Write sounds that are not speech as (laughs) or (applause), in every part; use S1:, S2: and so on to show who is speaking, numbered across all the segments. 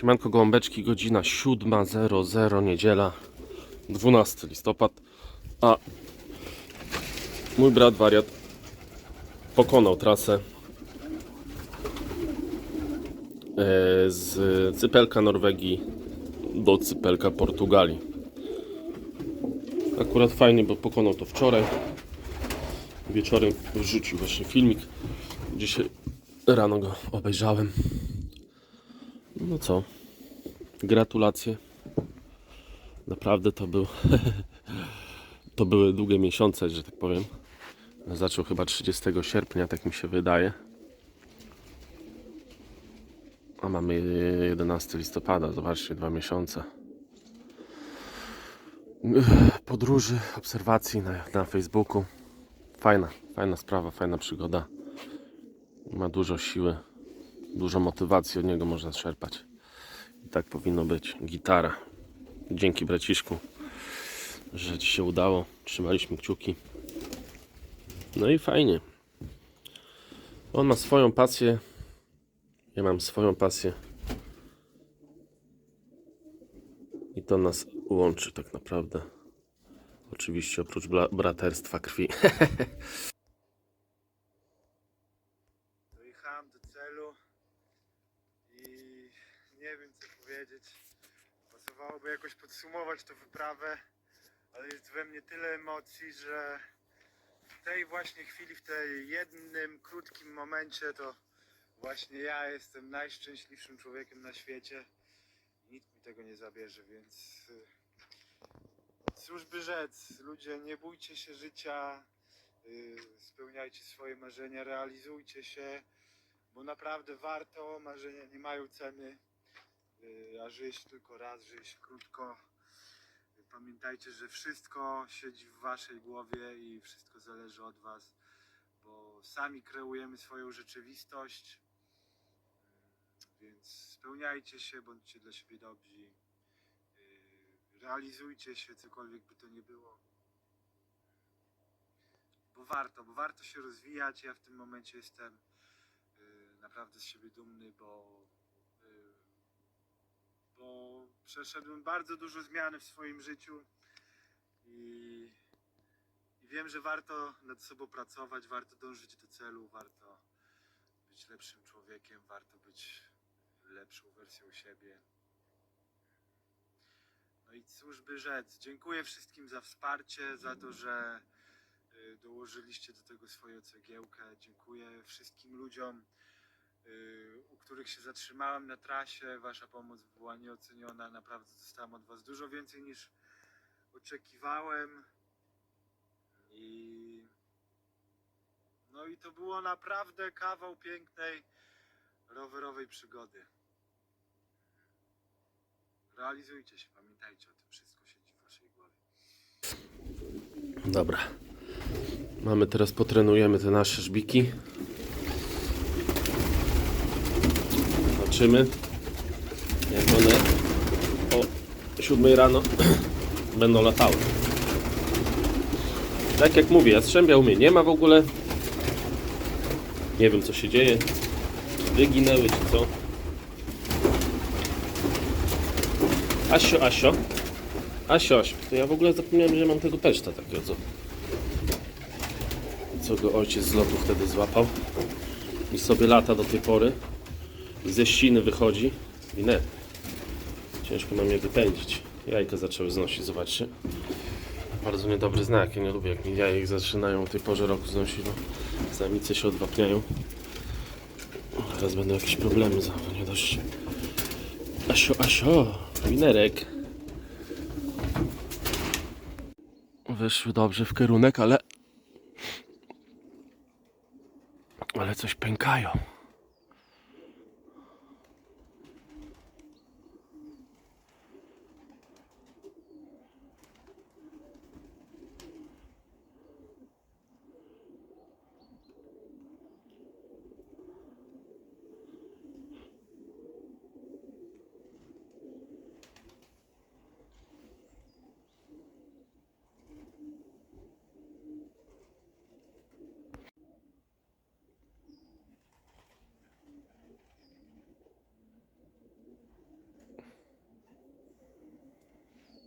S1: Siemanko Gołąbeczki, godzina 7.00, niedziela, 12 listopad, a mój brat wariat pokonał trasę e, z Cypelka Norwegii do Cypelka Portugalii. Akurat fajnie, bo pokonał to wczoraj. Wieczorem wrzucił właśnie filmik. Dzisiaj rano go obejrzałem. No co? Gratulacje. Naprawdę to był. (laughs) to były długie miesiące, że tak powiem. Zaczął chyba 30 sierpnia, tak mi się wydaje. A mamy 11 listopada, zobaczcie, dwa miesiące. Podróży, obserwacji na, na Facebooku. Fajna, fajna sprawa, fajna przygoda. Ma dużo siły, dużo motywacji od niego można czerpać. I tak powinno być. Gitara. Dzięki braciszku, że ci się udało. Trzymaliśmy kciuki. No i fajnie. On ma swoją pasję. Ja mam swoją pasję. I to nas łączy tak naprawdę. Oczywiście oprócz braterstwa krwi. (laughs)
S2: Dojechałem do celu i nie wiem co powiedzieć. Pasowałoby jakoś podsumować tę wyprawę, ale jest we mnie tyle emocji, że w tej właśnie chwili, w tej jednym krótkim momencie to właśnie ja jestem najszczęśliwszym człowiekiem na świecie. Nikt mi tego nie zabierze, więc y, cóż by rzec, ludzie nie bójcie się życia, y, spełniajcie swoje marzenia, realizujcie się, bo naprawdę warto, marzenia nie mają ceny, y, a żyje się tylko raz, żyje się krótko. Y, Pamiętajcie, że wszystko siedzi w waszej głowie i wszystko zależy od was, bo sami kreujemy swoją rzeczywistość, Y, więc spełniajcie się, bądźcie dla siebie dobrzy, y, realizujcie się, cokolwiek by to nie było bo warto, bo warto się rozwijać. Ja w tym momencie jestem y, naprawdę z siebie dumny, bo, y, bo przeszedłem bardzo dużo zmiany w swoim życiu i, i wiem, że warto nad sobą pracować, warto dążyć do celu, warto być lepszym człowiekiem, warto być lepszą wersją siebie. No i cóż by rzec, dziękuję wszystkim za wsparcie, za to, że y, dołożyliście do tego swoją cegiełkę. Dziękuję wszystkim ludziom, u których się zatrzymałem na trasie. Wasza pomoc była nieoceniona. Naprawdę dostałem od Was dużo więcej niż oczekiwałem. I no i to było naprawdę kawał pięknej rowerowej przygody. Realizujcie się, pamiętajcie o tym, wszystko siedzi w Waszej głowie.
S1: Dobra. Mamy teraz, potrenujemy te nasze żbiki. Zobaczymy, jak one o 7 rano (clears throat) będą latały. Tak jak mówię, jastrzębia u mnie nie ma w ogóle. Nie wiem co się dzieje. Wyginęły czy co. Asio, Asio. Asio, Asio. To ja w ogóle zapomniałem, że mam tego peszta takiego, co, co go ojciec z lotu wtedy złapał. I sobie lata do tej pory. Ze ściny wychodzi. I nie. Ciężko nam je wypędzić. Jajka zaczęły znosić, zobaczcie. Bardzo niedobry znak. Ja nie lubię, jak mi jajek zaczynają o tej porze roku znosić, bo samice się odwapniają. Teraz będą jakieś problemy za nie dość. Asio, Asio, winerek. Wyszły dobrze w kierunek, ale. Ale coś pękają.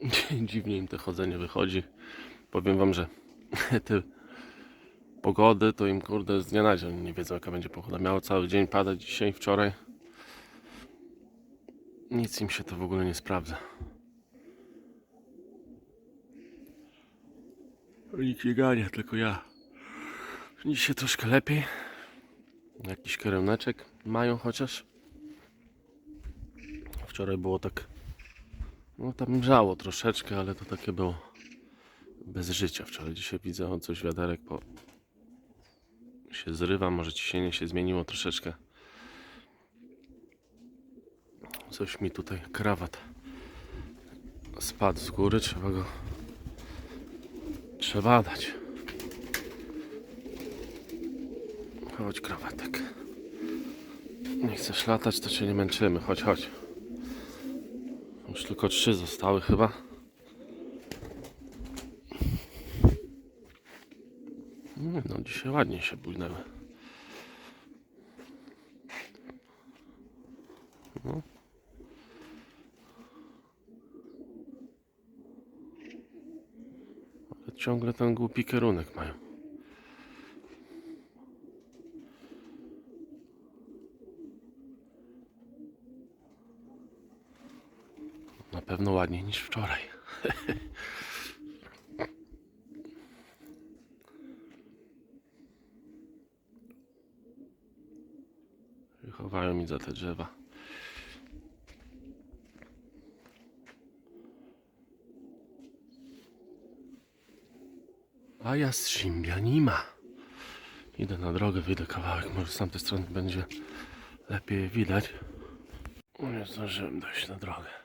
S1: (laughs) Dziwnie im to chodzenie wychodzi. Powiem wam, że (laughs) te pogody to im kurde z dnia na dzień nie wiedzą jaka będzie pogoda. Miało cały dzień padać dzisiaj, wczoraj. Nic im się to w ogóle nie sprawdza. Nikt nie gania, tylko ja. Dzisiaj troszkę lepiej. Jakiś kierunek mają chociaż. Wczoraj było tak. No tam grzało troszeczkę, ale to takie było bez życia wczoraj. Dzisiaj widzę o coś wiaderek po się zrywa, może ciśnienie się zmieniło troszeczkę. Coś mi tutaj krawat spadł z góry, trzeba go trzeba dać. Chodź krawatek. Nie chcesz latać, to cię nie męczymy. Chodź, chodź. Już tylko trzy zostały chyba. Nie, No dzisiaj ładnie się bujnęły. No. Ale ciągle ten głupi kierunek mają. Na pewno ładniej niż wczoraj. (laughs) Chowają mi za te drzewa. A ja z Szymbia nie ma. Idę na drogę, wyjdę kawałek, może z tamtej strony będzie lepiej widać. Nie zdążyłem dojść na drogę.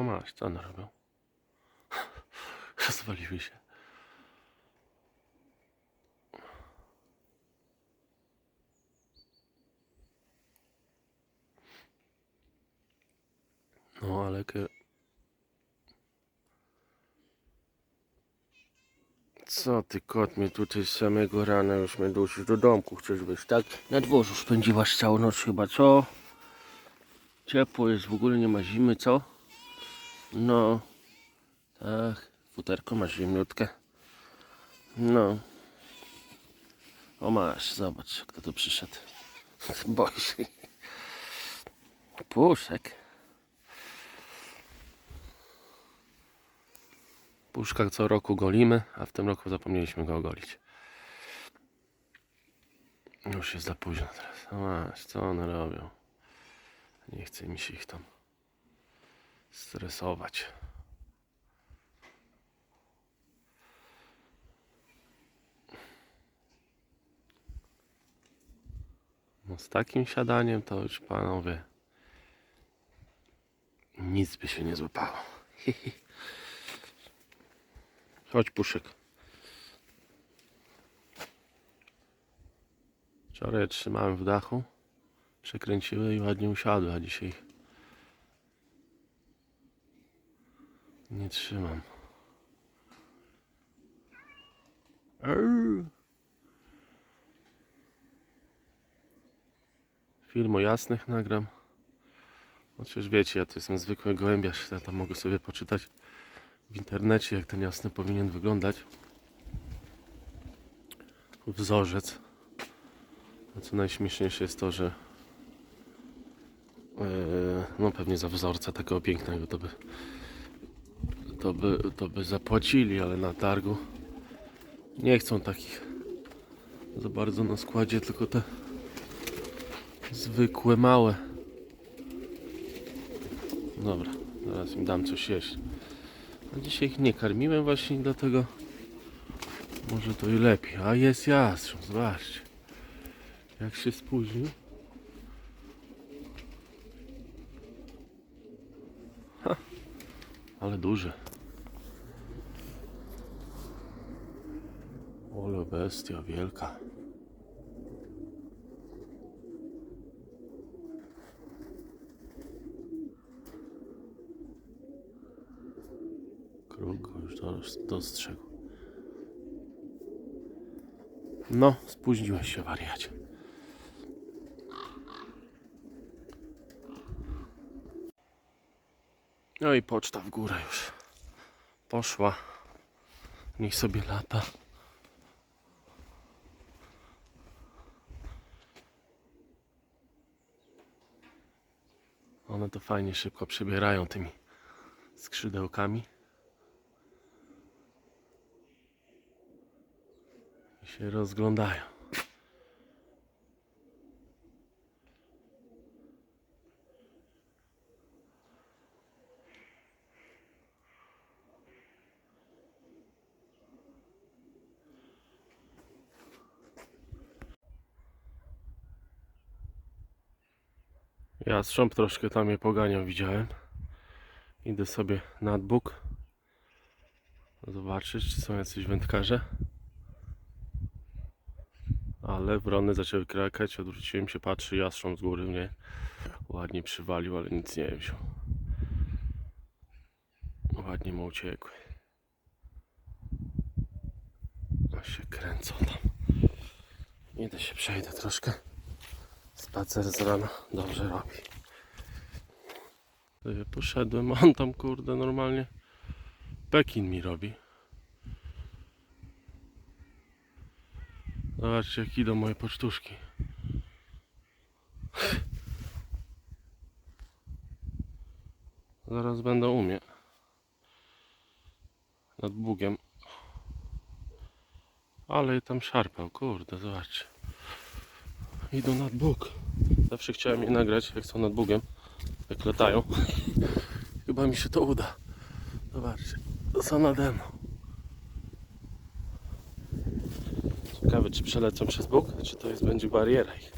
S1: No masz, co one robią? (laughs) Rozwaliły się. No ale ke... Co ty kot mnie tutaj z samego rana już mnie dusisz do domku chcesz być, tak? Na dworzu spędziłaś całą noc chyba, co? Ciepło jest, w ogóle nie ma zimy, co? No, tak, futerko masz ziemniutkę. No. O masz, zobacz kto tu przyszedł. (laughs) Boi się. Puszek. Puszka co roku golimy, a w tym roku zapomnieliśmy go ogolić. Już jest za późno teraz. No masz, co one robią? Nie chce mi się ich tam stresować. No z takim siadaniem to już panowie nic by się nie złapało. (laughs) Chodź puszek. Wczoraj trzymałem w dachu, przekręciły i ładnie usiadły, a dzisiaj nie trzymam. Film o jasnych nagram. No przecież wiecie, ja to jestem zwykły gołębiarz, ja tam mogę sobie poczytać w internecie, jak ten jasny powinien wyglądać. Wzorzec. A co najśmieszniejsze jest to, że e, no pewnie za wzorca takiego pięknego to by to by, to by zapłacili, ale na targu nie chcą takich za bardzo na składzie, tylko te zwykłe, małe. Dobra, zaraz im dam coś jeść. A dzisiaj ich nie karmiłem właśnie dlatego może to i lepiej. A jest jastrząb, zobaczcie. Jak się spóźnił. Ha, ale duży. Ole bestia wielka. Kruk już dos- dostrzegł. No, spóźniłeś się wariacie. No i poczta w górę już. Poszła. Niech sobie lata. One to fajnie szybko przebierają tymi skrzydełkami. I się rozglądają. Jastrząb troszkę tam je poganiał, widziałem. Idę sobie nad Bóg. Zobaczyć, czy są jacyś wędkarze. Ale wrony zaczęły krakać, odwróciłem się, patrzy, jastrząb z góry mnie ładnie przywalił, ale nic nie wziął. Ładnie mu uciekły. A się kręcą tam. Idę się przejdę troszkę. Spacer z rana dobrze robi. Poszedłem, on tam kurde normalnie Pekin mi robi. Zobaczcie jak idą moje pocztuszki. Zaraz będę umie. Nad Bugiem. Ale tam szarpał, kurde, zobaczcie. Idą nad Bóg. Zawsze chciałem je nagrać, jak są nad Bugiem. Jak latają. (laughs) Chyba mi się to uda. Zobaczcie. Są nade mną. Ciekawe, czy przelecą przez Bóg, czy to jest będzie bariera ich.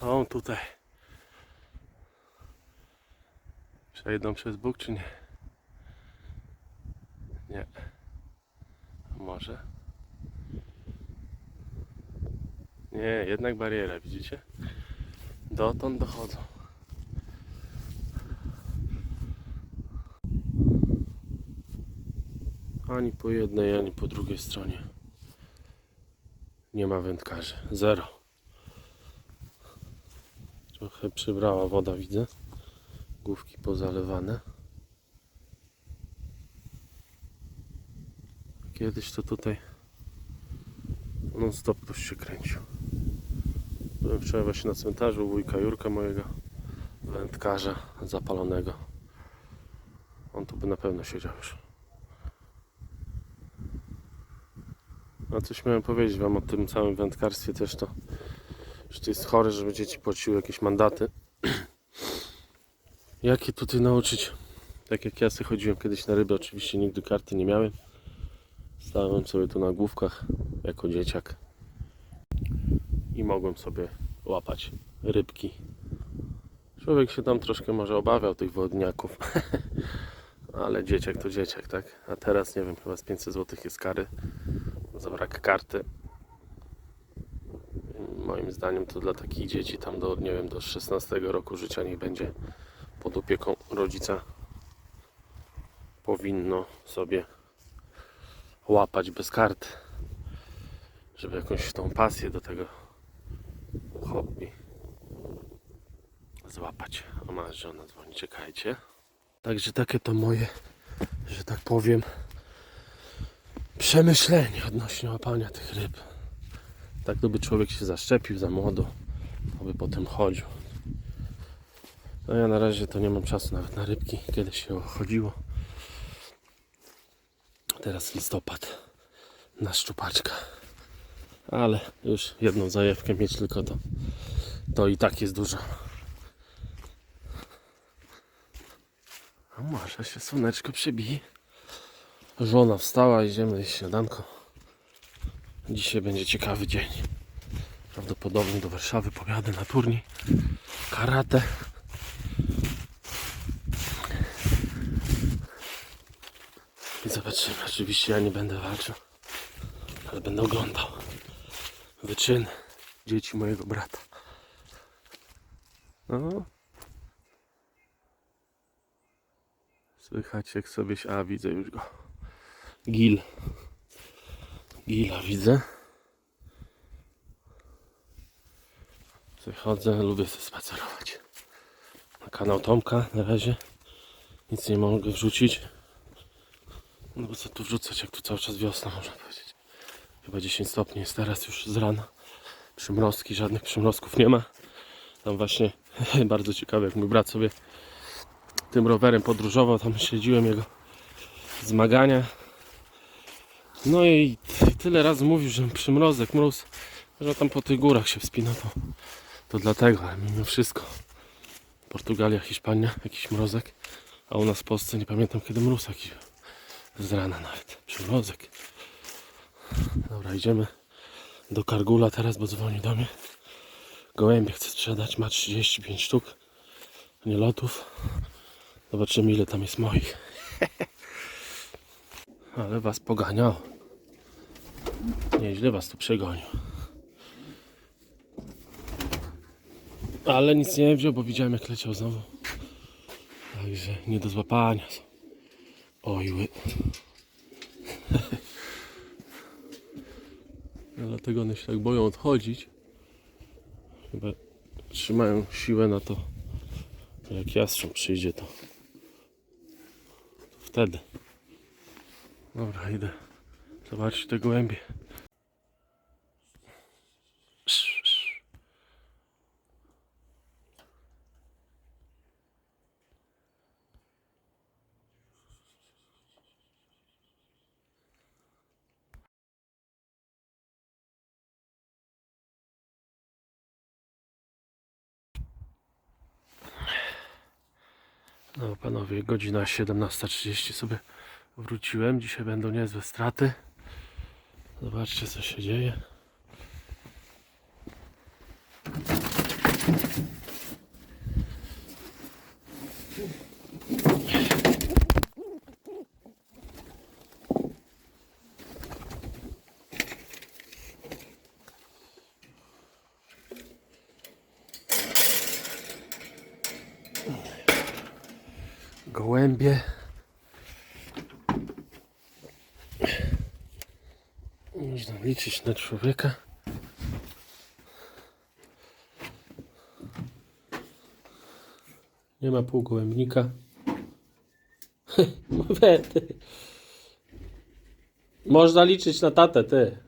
S1: Są tutaj. Przejdą przez Bóg, czy? Nie. A Może? Nie, jednak bariera, widzicie? Dotąd dochodzą. Ani po jednej, ani po drugiej stronie. Nie ma wędkarzy. Zero. Trochę przybrała woda, widzę. Główki pozalewane. Kiedyś to tutaj non stop ktoś się kręcił. Byłem wczoraj właśnie na cmentarzu u wujka Jurka mojego wędkarza zapalonego. On tu by na pewno siedział już. A coś miałem powiedzieć wam o tym całym wędkarstwie też to, że to jest chore, żeby dzieci płaciły jakieś mandaty. (clears throat) Jak je tutaj nauczyć? Tak jak ja sobie chodziłem kiedyś na ryby, oczywiście nigdy karty nie miałem. Stałem sobie tu na główkach jako dzieciak i mogłem sobie łapać rybki. Człowiek się tam troszkę może obawiał tych wodniaków, (laughs) ale dzieciak to dzieciak, tak? A teraz nie wiem, chyba z 500 zł jest kary za brak karty. Moim zdaniem to dla takich dzieci tam do, nie wiem, do 16 roku życia niech będzie pod opieką rodzica powinno sobie łapać bez kart, żeby jakąś tą pasję do tego hobby złapać. A ma żona dzwoni, czekajcie. Także takie to moje, że tak powiem, przemyślenie odnośnie łapania tych ryb. Tak to by człowiek się zaszczepił za młodo, to by potem chodził. No ja na razie to nie mam czasu nawet na rybki, kiedyś się chodziło. Teraz listopad na szczupaczka. Ale już jedną zajewkę mieć tylko to, to i tak jest dużo. A może się słoneczko przebije. Żona wstała, idziemy jeść śniadanko. Dzisiaj będzie ciekawy dzień. Prawdopodobnie do Warszawy pojadę na turniej karate. I zobaczymy. Oczywiście ja nie będę walczył, ale będę oglądał wyczyny dzieci mojego brata. No. Słychać jak sobie się... A, widzę już go. Gil. Gila widzę. Sobie chodzę, lubię sobie spacerować. Na kanał Tomka na razie. Nic nie mogę wrzucić. No bo co tu wrzucać, jak tu cały czas wiosna można powiedzieć. Chyba 10 stopni jest teraz już z rana. Przymrozki, żadnych przymrozków nie ma. Tam właśnie (laughs) bardzo ciekawe, jak mój brat sobie tym rowerem podróżował, tam śledziłem jego zmagania. No i tyle razy mówił, że przymrozek, mróz, że tam po tych górach się wspina, to, to dlatego, ale mimo wszystko. Portugalia, Hiszpania, jakiś mrozek, a u nas w Polsce nie pamiętam kiedy mróz jakiś z rana nawet, przymrozek. Dobra, idziemy do Kargula teraz, bo dzwoni do mnie. Gołębie chce sprzedać, ma 35 sztuk, nie lotów. Zobaczymy ile tam jest moich. (laughs) Ale was poganiał. Nieźle was tu przegonił. Ale nic nie wziął, bo widziałem jak leciał znowu. Także nie do złapania są. Ojły. Dlatego one się tak boją odchodzić. Chyba trzymają siłę na to. Jak jastrząb przyjdzie to, to wtedy. Dobra, idę zobaczyć te gołębie. No panowie, godzina 17.30 sobie wróciłem. Dzisiaj będą niezłe straty. Zobaczcie co się dzieje. Gołębie. Można liczyć na człowieka. Nie ma półgołębnika. (laughs) Mówię. Można liczyć na tatę, ty.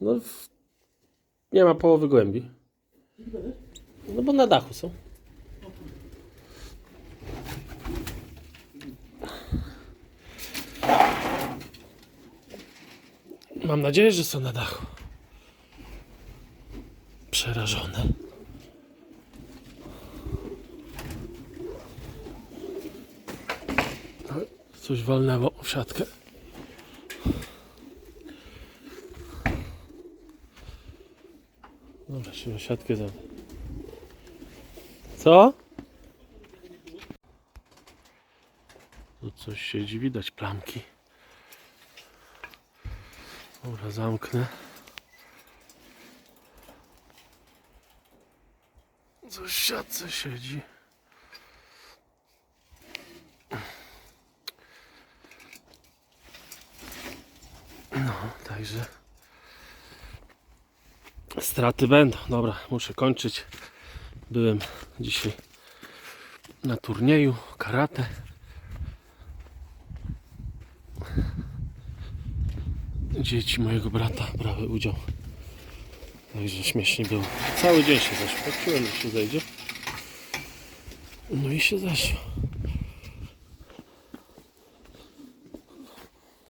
S1: No, nie ma połowy gołębi. No bo na dachu są. Mam nadzieję, że są na dachu. Przerażone. O, Coś walnęło w siatkę. Dobra, trzeba siatkę za. Co? Tu coś siedzi, widać plamki. Dobra, zamknę. Coś w siatce siedzi. No, także straty będą. Dobra, muszę kończyć. Byłem dzisiaj na turnieju karate. Dzieci mojego brata brały udział. Także śmiesznie było. Cały dzień się zeszło. Patrzyłem, że się zejdzie. No i się zeszło.